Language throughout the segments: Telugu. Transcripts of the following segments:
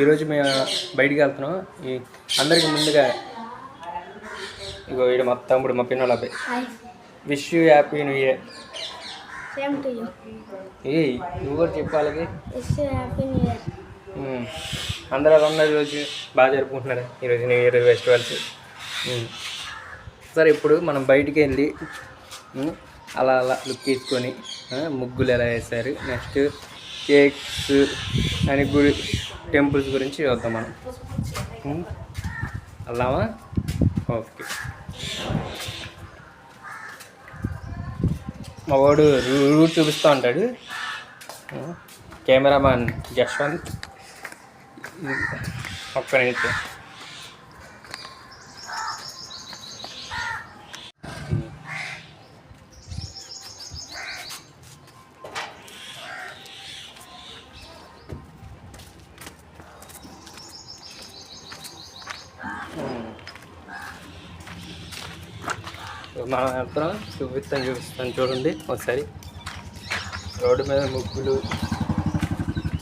ఈరోజు మేము బయటికి వెళ్తున్నాం. ఈ అందరికి ముందుగా ఇగో వీడు మొత్తం ఇప్పుడు మా పిన్నోళ్ళ అబ్బాయి. Wish you happy new year ఏ నువ్వు కూడా చెప్పు వాళ్ళకి wish happy new year um. అందరూ ఎలా ఉన్నారు ఈరోజు బాగా జరుపుకుంటున్నారు? ఈరోజు న్యూ ఇయర్ ఫెస్టివల్స్. సరే ఇప్పుడు మనం బయటికి వెళ్ళి అలా అలా లుక్ తీసుకొని ముగ్గులు ఎలా వేశారు? నెక్స్ట్ కేక్స్ అని గుడి. టెంపుల్స్ గురించి చూద్దాం మనం. ఉమ్. వెళ్దామా? ఓకే. మా వాడు రూ- రూట్ చూపిస్తూ ఉంటాడు. ఉమ్. కెమెరామ్యాన్ యశ్వంత్ ఒక్క నిమిషం. మనం వెళ్తున్నాం చూపిస్తాను చూపిస్తాను. చూడండి ఒకసారి. రోడ్డు మీద ముగ్గులు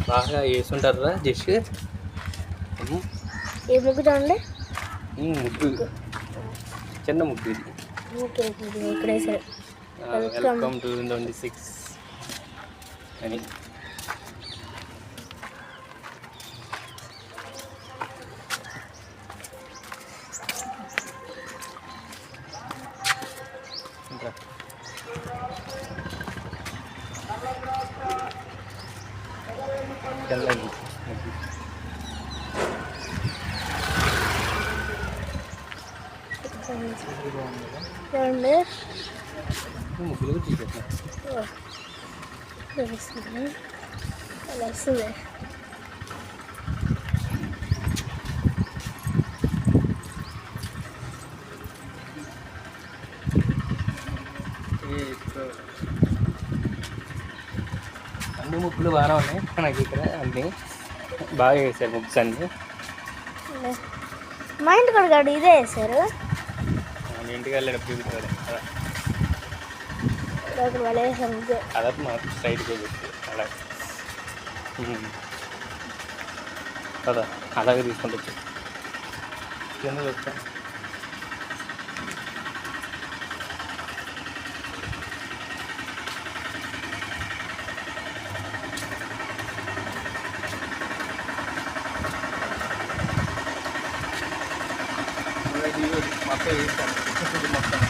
బాగా వేసుంటారా జస్ట్ ఏ ముగ్గు చూడండి. ముగ్గు. చిన్న ముగ్గు ఇది. వెల్కమ్ టు ట్వంటీ సిక్స్ అని ఇంకా. తెల్లది ముగ్గు. చూడండి ముగ్గులు కూడా చూపెట్టిన ఓ, ఇక్కడ వస్తుంది అలా వస్తుంది అన్ని ముగ్గులు బాగానే ఉన్నాయి. నాకు ఇక్కడ అన్ని బాగా వేసారు ముగ్స్ అన్ని. మా ఇంటి కూడా కాదు ఇదే వేసారు ఇంటికి వెళ్ళేటప్పుడు చూపించాలి ఇక్కడ వాళ్ళు వేసారు ముగ్గు. అదపు మాకు స్ట్రైట్గా పెట్టి అలా. కదా అలాగే తీసుకుంటూ కింద చూస్తా. మొత్తం మొత్తం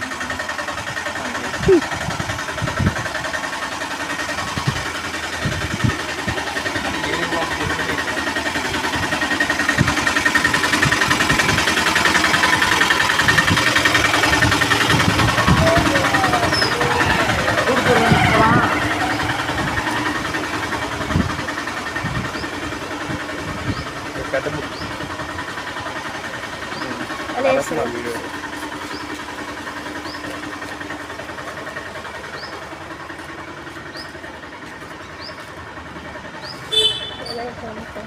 పెద్ద బుక్ అలా వేసారు వీడియో అలా వేసారు మొత్తం.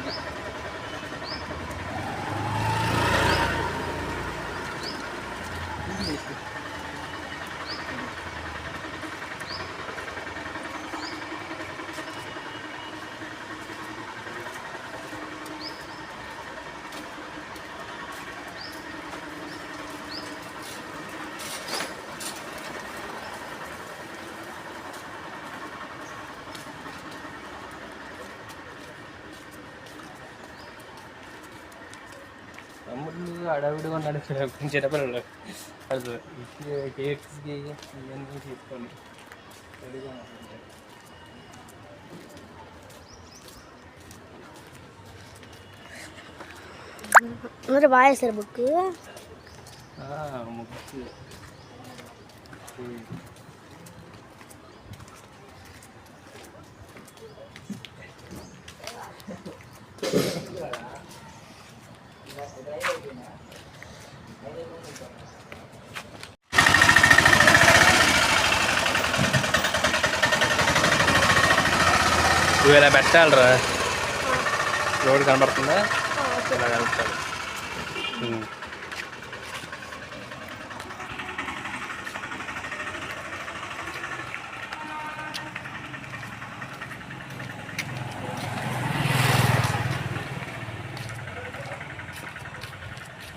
తమ్ముళ్ళు అడవిడిగా ఉన్నాడు చిన్నపిల్లలు అది కేక్స్కి ఇవన్నీ తీసుకొని రెడీగా ఉన్నాడు. అందరూ బాగా వేసారు బుక్ ఆ, ముగ్గు ఇలా పెట్టాలరా రోడ్ కనబడుతుందా ఇలా కలుపుతాడు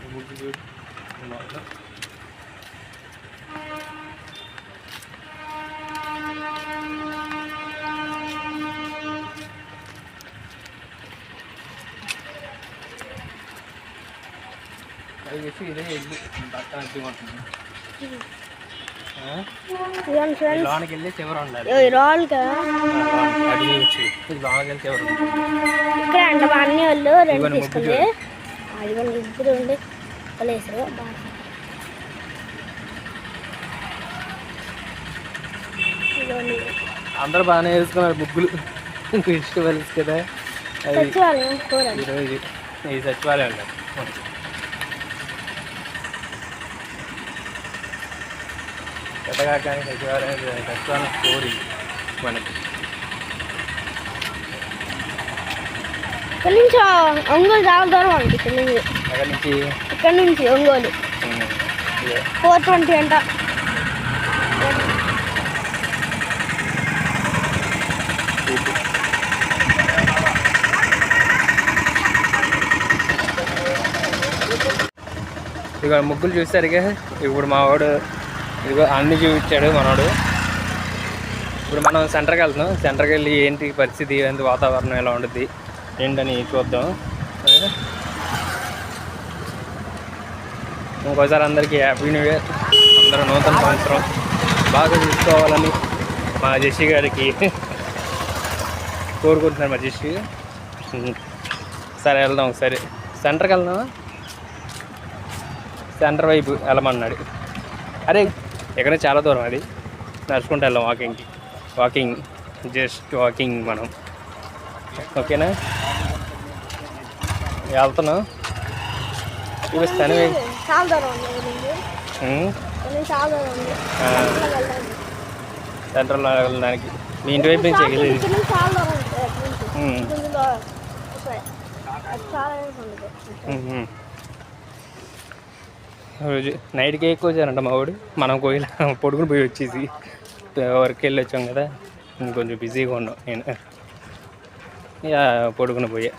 ముగ్గు చూడు మొత్తం. అది వచ్చి ఇదే ఇల్లు పక్కన అడ్డుకుంటుంది ఇదిగోండి ఫ్రెండ్స్ లోనికి వెళ్ళి చివర ఉండాలి. ఈ రాళ్ళు కదా? అది వచ్చి ఇది లోనికి వెళ్ళి చివర ఉండాలి. ఇక్కడ అంట మా అన్ని వాళ్ళు రెండు ఇద్దరు ఉండి అందరూ బాగానే వేసుకున్నారు ముగ్గులు. ఫెస్టివల్స్ కదా. సచివాలయం ఈ సచివాలయం కానీ సచివాలయం సచివాలయం స్టోరీ మనకి ఇక్కడ నుంచి ఒంగోలు చాలా దూరం అండి ఇక్కడ నుంచి అక్కడి నుంచి? ఇక్కడ నుంచి ఒంగోలు. ఫోర్ ట్వంటీ అంట. ఇక ముగ్గులు చూసారుగా ఇప్పుడు మా వాడు ఇదిగో అన్ని చూపించాడు మనోడు. ఇప్పుడు మనం సెంటర్కి వెళ్తున్నాం. సెంటర్కి వెళ్ళి ఏంటి పరిస్థితి? ఏంటి వాతావరణం ఎలా ఉంటుంది ఏంటని చూద్దాం. ఇంకోసారి అందరికీ హ్యాపీ న్యూ ఇయర్ అందరూ నూతన సంవత్సరం బాగా చూసుకోవాలని మా జెస్సీ గారికి కోరుకుంటున్నారు మా జెస్సీ సరే వెళ్దాం ఒకసారి. సెంటర్కి వెళ్దామా? సెంటర్ వైపు వెళ్ళమన్నాడు. అరే ఎక్కడ చాలా దూరం అది. నడుచుకుంటూ వెళ్ళాం వాకింగ్కి. వాకింగ్ జస్ట్ వాకింగ్ మనం. ఓకేనా? వెళ్తున్నాం. చూపిస్తాను. సెంటర్లో వెళ్ళడానికి మీ ఇంటి వైపు నుంచి ఎగిలేదు చాలా దూరం ఉంది ఇక్కడ నుంచి. ఉం. ఇందులో ఒక- అది చాలా దూరం ఉంది ఉం. రోజు నైట్కి ఎక్కువ వచ్చారంట మా వాడు మనం కోయిల పొడుకుని పోయి వచ్చేసి వర్క్ వెళ్ళి వచ్చాం కదా. కొంచెం బిజీగా ఉన్నాం నేను. ఇక పొడుకుని పోయా.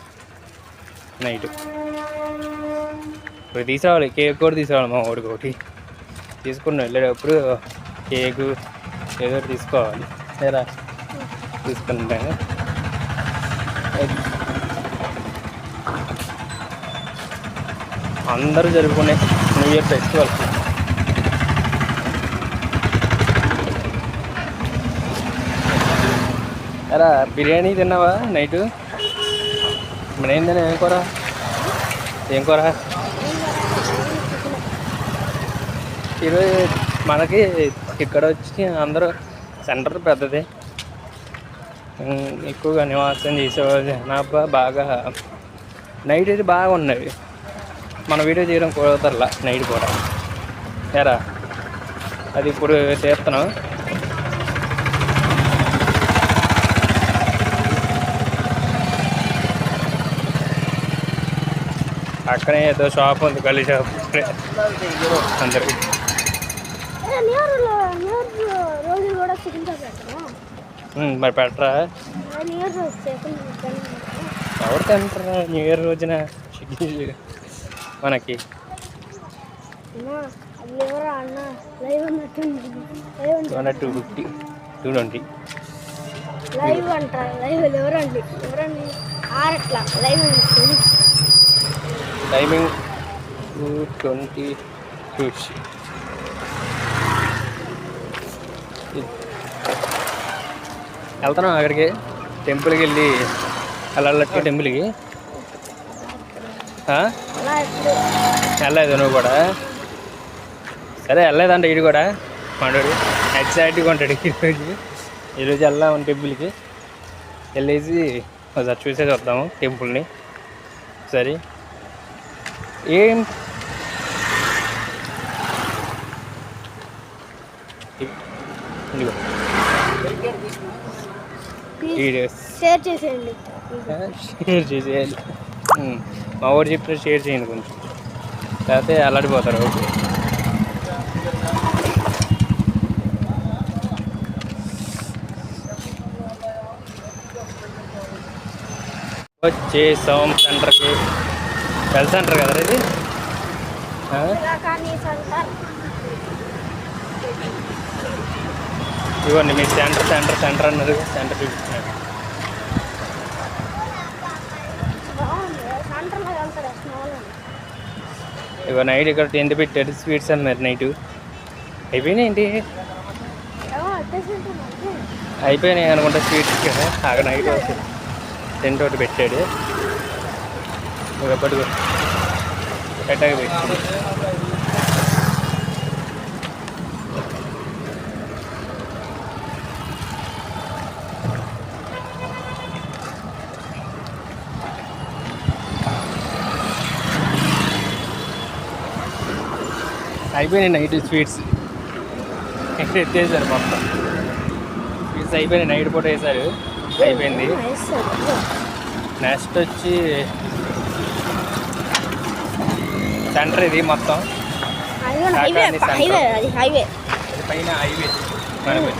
నైట్. ఇప్పుడు తీసుకురావాలి కేక్ కూడా తీసుకోవాలి మా వాడికి ఒకటి. తీసుకున్నాం వెళ్ళేటప్పుడు కేకు ఏదో తీసుకోవాలి. లేదా తీసుకుంటాను అందరూ జరుపుకునే న్యూ ఇయర్ ఫెస్టివల్ అరా బిర్యానీ తిన్నావా నైట్ మన ఏం తిన్నా ఏం కూర? ఏం కూర? ఈరోజు మనకి ఇక్కడ వచ్చి అందరూ సెంటర్ పెద్దది. ఎక్కువగా నివాసం చేసేవాళ్ళు జనాభా బాగా. నైట్ అయితే బాగా ఉన్నవి మన వీడియో చేయడం కుదరలా నైట్ కూడా ఎరా అది ఇప్పుడు చేస్తున్నాం అక్కనే ఏదో షాప్ ఉంది గల్లీ షాప్. అందరికి మరి పెట్టరా? ఎవరు తింటారా న్యూ ఇయర్ రోజున? చికెన్ మనకి. Two fifty two twenty live అంట లైవ్ ఎవరండి? ఎవరండి? ఆరట్లా. Live timing two twenty two వెళ్తున్నాం అక్కడికి. టెంపుల్కి వెళ్ళి టెంపుల్కి? అలా ఎప్పుడు వెళ్ళలేదు నువ్వు కూడా? సరే వెళ్ళలేదంట ఇడు కూడా. మనోడు ఎగ్జైట్గా ఉంటాడు ఈరోజు ఈరోజు వెళ్దాం టెంపుల్కి వెళ్ళేసి ఒకసారి చూసేసి వద్దాము టెంపుల్ని సరే. ఏం? షేర్ చేసేయండి. షేర్ చేసేయాలి. ఉమ్, మా ఊరు చెప్పిన షేర్ చేయండి కొంచెం. లేకపోతే అల్లాడిపోతారు ఓకే. వచ్చేసాం సెంటర్కి. హెల్త్ సెంటర్ కదా ఇది? ఇవ్వండి మీ సెంటర్ సెంటర్ సెంటర్ అన్నారు. సెంటర్ చూపిస్తున్నాడు బాగుంది సెంటర్లో వెళ్తాడు స్మాల్ ఇగో నైట్ ఇక్కడ టెంట్ పెట్టాడు స్వీట్స్ అన్నారు నైట్ అయిపోయినాయి ఏంటి? అయిపోయినాయి అనుకుంటా స్వీట్స్ కదా అక్కడ నైట్ టెంట్ ఒకటి పెట్టాడు. ఇక పట్టుకో పెట్టాక పెట్టాడు. అయిపోయినాయి నైట్ స్వీట్స్. ఇక్కడ ఎత్తేసారు మొత్తం. స్వీట్స్ అయిపోయినాయి నైట్ పూట వేసారు. అయిపోయింది. నెక్స్ట్ వచ్చి సెంటర్ ఇది మొత్తం. Highway Kakani centre. హైవే అది హైవే. ఇది పైన హైవే. మనకు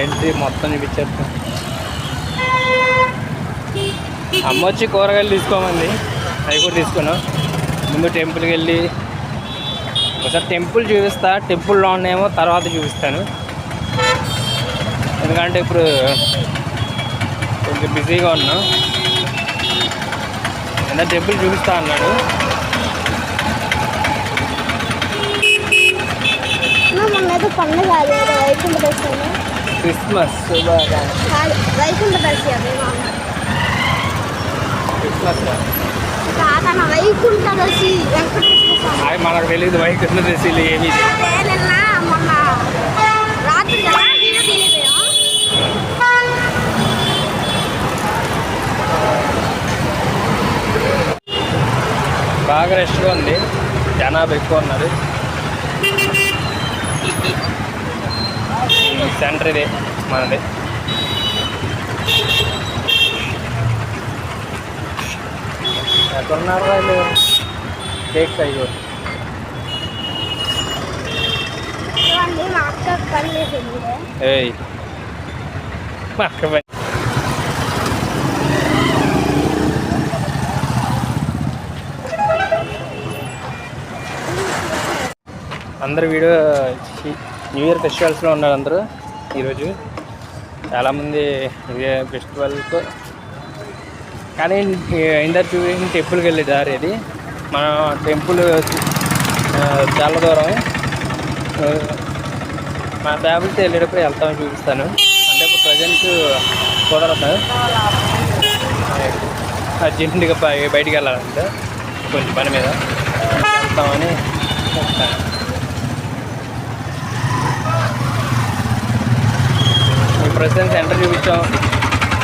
ఏంటి మొత్తం చూపించేస్తా. అమ్మ వచ్చి కూరగాయలు తీసుకోమంది. అవి కూడా తీసుకున్నాం. ముందు టెంపుల్కి వెళ్ళి ఒకసారి టెంపుల్ చూపిస్తా. టెంపుల్లో ఉన్నాయేమో తర్వాత చూపిస్తాను. ఎందుకంటే ఇప్పుడు కొంచెం బిజీగా ఉన్నాం. ఏదైనా టెంపుల్ చూపిస్తా అన్నాడు. పండుగ క్రిస్మస్. శుభాకాంక్ష వైకుంఠ దర్శనం క్రిస్మస్ వైకుంఠ దర్శి వెంకటేశ్వర మనకు తెలియదు వైకుంఠ దశలు బాగా రష్గా ఉంది. జనాభా ఎక్కువ ఉన్నారు ఈ సెంటర్ ఇది మనది. ఎక్కడున్నారు వాళ్ళు? కేక్స్ అయ్యో ఏయ్ మా అక్క పని. అందరు వీడియో న్యూ ఇయర్ ఫెస్టివల్స్లో ఉన్నారు అందరూ ఈరోజు. చాలామంది ఇదే ఫెస్టివల్కు. కానీ ఇందరు చూపించిన టెంపుల్కి వెళ్ళే దారి ఇది మన టెంపుల్ చాలా దూరం. మా ఫ్యామిలీతో వెళ్ళేటప్పుడు వెళ్తామని చూపిస్తాను. అంటే ఇప్పుడు ప్రజెంట్ కుదరదు. అర్జెంటుగా బయటికి వెళ్ళాలంటే కొంచెం పని మీద. వెళ్తామని చెప్తాను. మేము సెంటర్ చూపించాం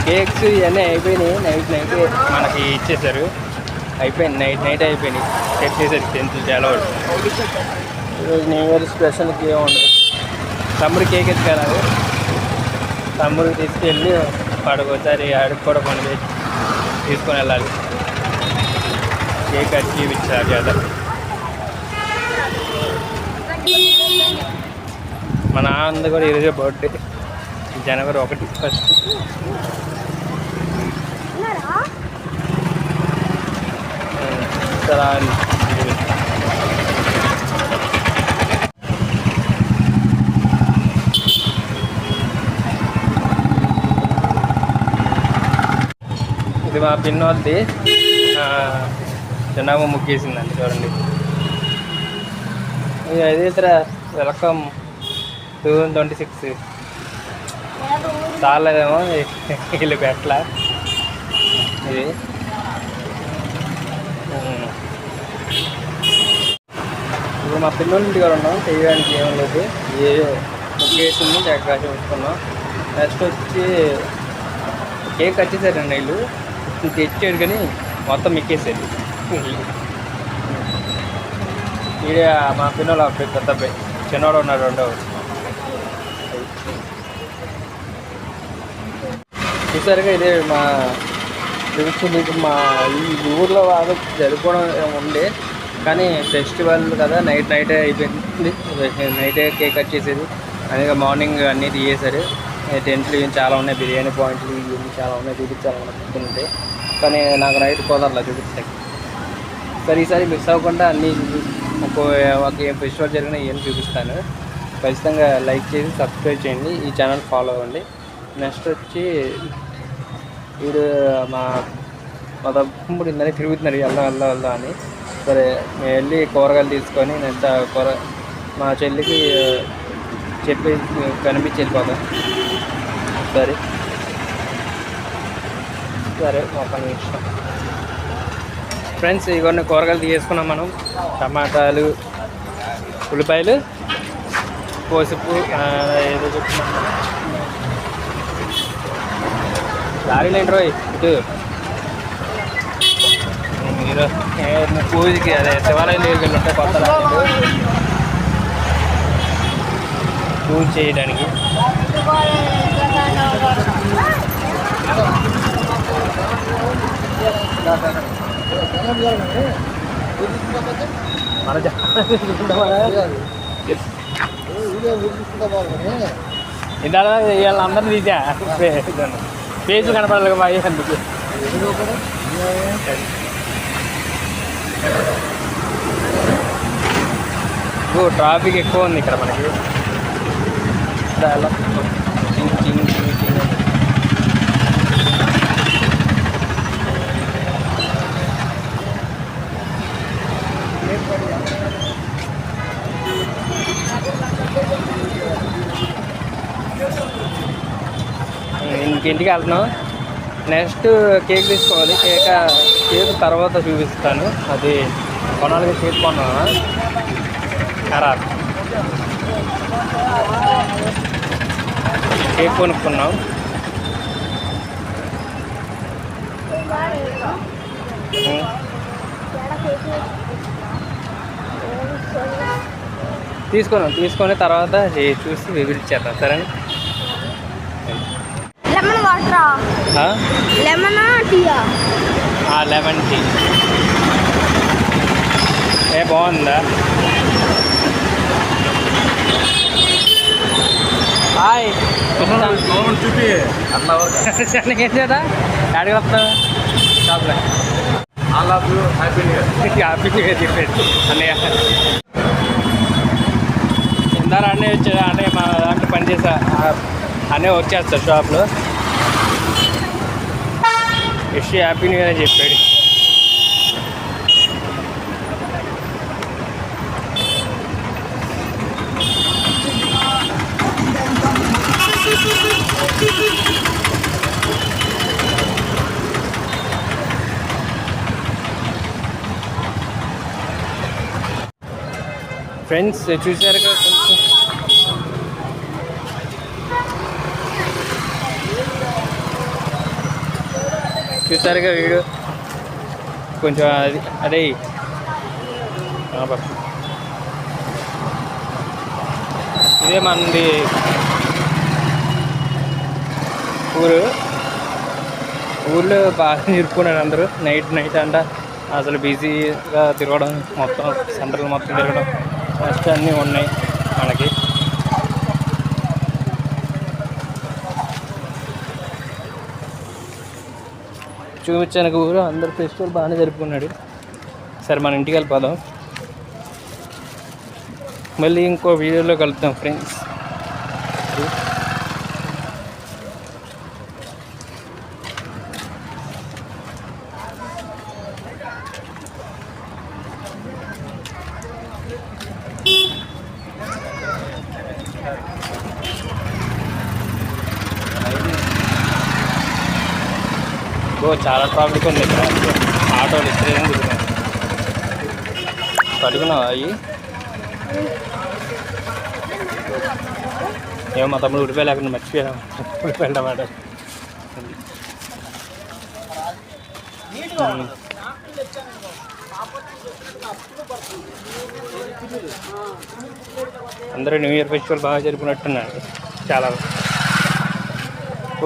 కేక్స్ ఇవన్నీ అయిపోయినాయి నైట్ నైట్ మనకి ఇచ్చేసారు అయిపోయింది నైట్ నైట్ అయిపోయినాయి. చెక్ చేశారు టెన్త్ చాలా వరకు. ఈరోజు న్యూ ఇయర్ స్పెషల్కి ఏముండదు తమ్ముడు కేక్ ఎత్తుకెళ్ళాలి తమ్ముడు తీసుకెళ్ళి వాడికి ఒకసారి ఆడికి కూడా పని తీసుకొని వెళ్ళాలి. కేక్ కట్ చూపించాలి కదా. మా నాన్న కూడా ఈరోజే బర్త్డే జనవరి ఒకటి. ఫస్ట్. ఇది మా పిన్నోల్ది చిన్నమ్మ ముగ్గేసిందండి చూడండి. ఇది అదే welcome. Two thousand twenty six. లేదు వీళ్ళు పెట్టలా. ఇది. ఇప్పుడు మా పిల్లల ఇంటి కూడా ఉన్నాం చేయడానికి ఏం లేదు. ఏ ముగ్గేసింది చక్కగా ఉంచుకున్నాం. నెక్స్ట్ వచ్చి కేక్ వచ్చేసారండి వీళ్ళు. తెచ్చాడు కానీ మొత్తం ఎక్కేసాడు ఈడ మా పిల్లలు అబ్బాయి పెద్ద అబ్బాయి. చిన్నవాడు ఉన్నాడు రెండో చూసారుగా ఇదే మా తెలుసు మీకు మా ఈ ఊర్లో బాగా జరుపుకోవడం ఉండే కానీ ఫెస్టివల్ కదా నైట్ నైటే అయిపోయింది. నైటే కేక్ కట్ చేసేది. అందుకే మార్నింగ్ అన్నీ తీయేశారు టెంట్లు చాలా ఉన్నాయి బిర్యానీ పాయింట్లు ఇవి చాలా ఉన్నాయి చూపించాలనుకుంటుంటే కానీ నాకు నైట్ కుదరలా చూపిస్తాయి సరే ఈసారి మిస్ అవ్వకుండా అన్నీ ఒక్కో ఒక ఏం ఫెస్టివల్ జరిగినా ఏం చూపిస్తాను. ఖచ్చితంగా లైక్ చేసి సబ్స్క్రైబ్ చేయండి ఈ ఛానల్ ఫాలో అవ్వండి. నెక్స్ట్ వచ్చి వీడు మా మా తమ్ముడు ఇందని తిరుగుతున్నారు వెళ్దాం వెళ్దాం వెళ్దాం అని. సరే మేము వెళ్ళి కూరగాయలు తీసుకొని నేను కూర మా చెల్లికి చెప్పి కనిపించి వెళ్ళిపోతాం. సరే. సరే ఒక నిమిషం. ఫ్రెండ్స్ ఇవన్నీ కూరగాయలు తీసుకున్నాం మనం. టమాటాలు ఉల్లిపాయలు పసుపు ఏదో చెప్తున్నాం లారీలు ఏంటి రోయ్ ఇటు. మీరు పూజకి అదే శివాలయం దగ్గరికి వెళ్ళి ఉంటాయి కొత్త పూజ చేయడానికి. మన ఇందా వీళ్ళందరినీ తీసా. పేజ్ కనపడాలి బాయ్ అందుకు. ట్రాఫిక్ ఎక్కువ ఉంది ఇక్కడ మనకి. ఇక్కడ ఇంటికి వెళ్తున్నాం. నెక్స్ట్ కేక్ తీసుకోవాలి. కేక్ కేక్ తర్వాత చూపిస్తాను. అది కొనాలి కేక్ కొన్నాను ఖరాబ్. కేక్ కొనుక్కున్నాం. తీసుకున్నాం. తీసుకొని తర్వాత చూసి వివరించేద్దాం. సరేనా? వాటరా? లెమన్ టీయా? ఆ లెమన్ టీ. ఏ బాగుందా? హాయ్. చూపి అట్లా ఏం చేదా ఎక్కడికి వస్తావు షాప్లో happy new year happy new year చెప్పేసి. అన్నయ్య. ఇందాక అన్నయ్య వచ్చాడు. అన్నయ్య మా దాంట్లో పనిచేసా అన్నయ్య వచ్చేస్తాడు షాప్లో. విష్ హ్యాపీ న్యూ ఇయర్ అని చెప్పాడు ఫ్రెండ్స్ చూసారు కదా చూసారుగా వీడు? కొంచెం అది అదే. ఇదే మనది ఊరు. ఊళ్ళో బాగా నిరుపుకున్నాడు అందరూ. నైట్ నైట్ అంట అసలు బిజీగా తిరగడం మొత్తం సెంటర్లు మొత్తం తిరగడం. నెక్స్ట్ అన్నీ ఉన్నాయి మనకి. చూపించాను ఊరు అందరు ఫెస్టివల్ బాగానే జరుపుకున్నాడు. సరే మన ఇంటికి వెళ్ళిపోదాం. మళ్ళీ ఇంకో వీడియోలో కలుద్దాం ఫ్రెండ్స్ ఉంది ఇక్కడ. ఆటోలు ఇస్తే పట్టుకున్నావా అవి ఏమో మా తమ్ముడు ఉడిపోయి లేకుండా మర్చిపోయాను ఉడిపోయి టమాట అందరూ న్యూ ఇయర్ ఫెస్టివల్ బాగా జరుపుకున్నట్టున్నారు. చాలా.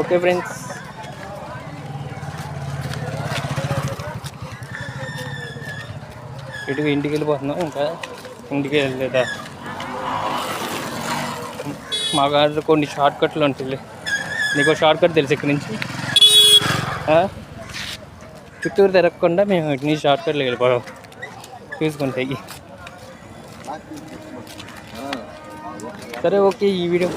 Okay friends. ఇటు ఇంటికి వెళ్ళిపోతున్నాం. ఇంకా ఇంటికి వెళ్ళలేదా? మా గారు కొన్ని షార్ట్ కట్లు ఉంటుంది నీకు షార్ట్ కట్ తెలుసు ఇక్కడి నుంచి. ఆ? చిత్తూరు తిరగకుండా మేము ఇటు నుంచి షార్ట్ కట్లు వెళ్ళిపోవడం చూసుకుంటాయి సరే ఓకే ఈ వీడియో.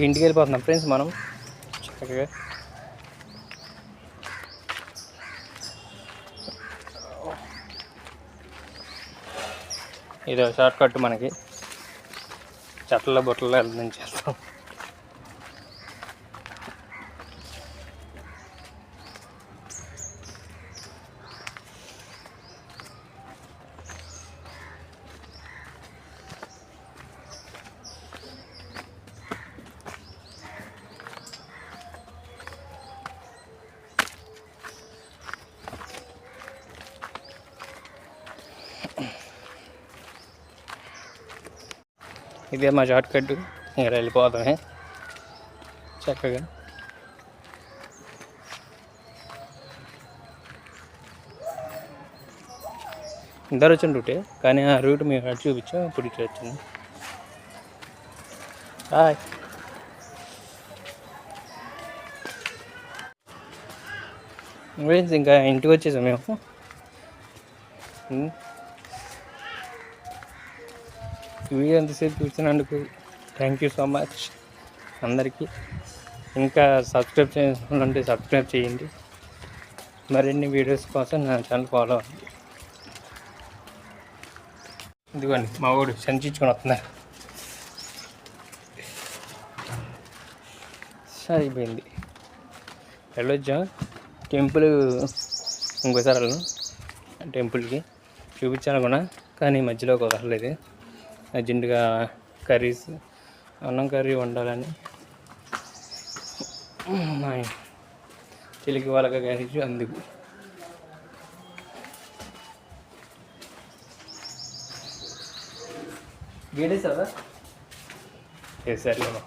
ఇంటికి వెళ్ళిపోతున్నాం. ఫ్రెండ్స్ మనం చక్కగా ఇది షార్ట్ కట్ మనకి. చెట్ల బొట్టలో వెళ్తుంది చేస్తాం. ఇదే మా షార్ట్ కట్. ఇంకా వెళ్ళిపోతామే చక్కగా. ఇద్దరు వచ్చిన రూటే కానీ ఆ రూట్ మేము అటు చూపించాం ఇప్పుడు ఇటు వచ్చింది. బాయ్ ఇంకా ఇంటికి వచ్చేసాం మేము? Hmm? వీడియో ఎంతసేపు చూసినందుకు థ్యాంక్ యూ సో మచ్ అందరికీ. ఇంకా సబ్స్క్రైబ్ చేసుకుంటే సబ్స్క్రైబ్ చేయండి. మరిన్ని వీడియోస్ కోసం నా ఛానల్ ఫాలో అవ్వండి. ఇదిగోండి మా వాడు సంచించుకొని వస్తున్నారు. సరిపోయింది. వెళ్ళొచ్చా? టెంపుల్ ఇంకోసారి టెంపుల్కి. చూపించాలనుకున్నా కానీ మధ్యలో కుదరలేదు అర్జెంటుగా కర్రీస్ అన్నం కర్రీ వండాలని. మా చిలికి వాళ్ళకి కర్రీ అందుకు. గేడేసావా సరే మా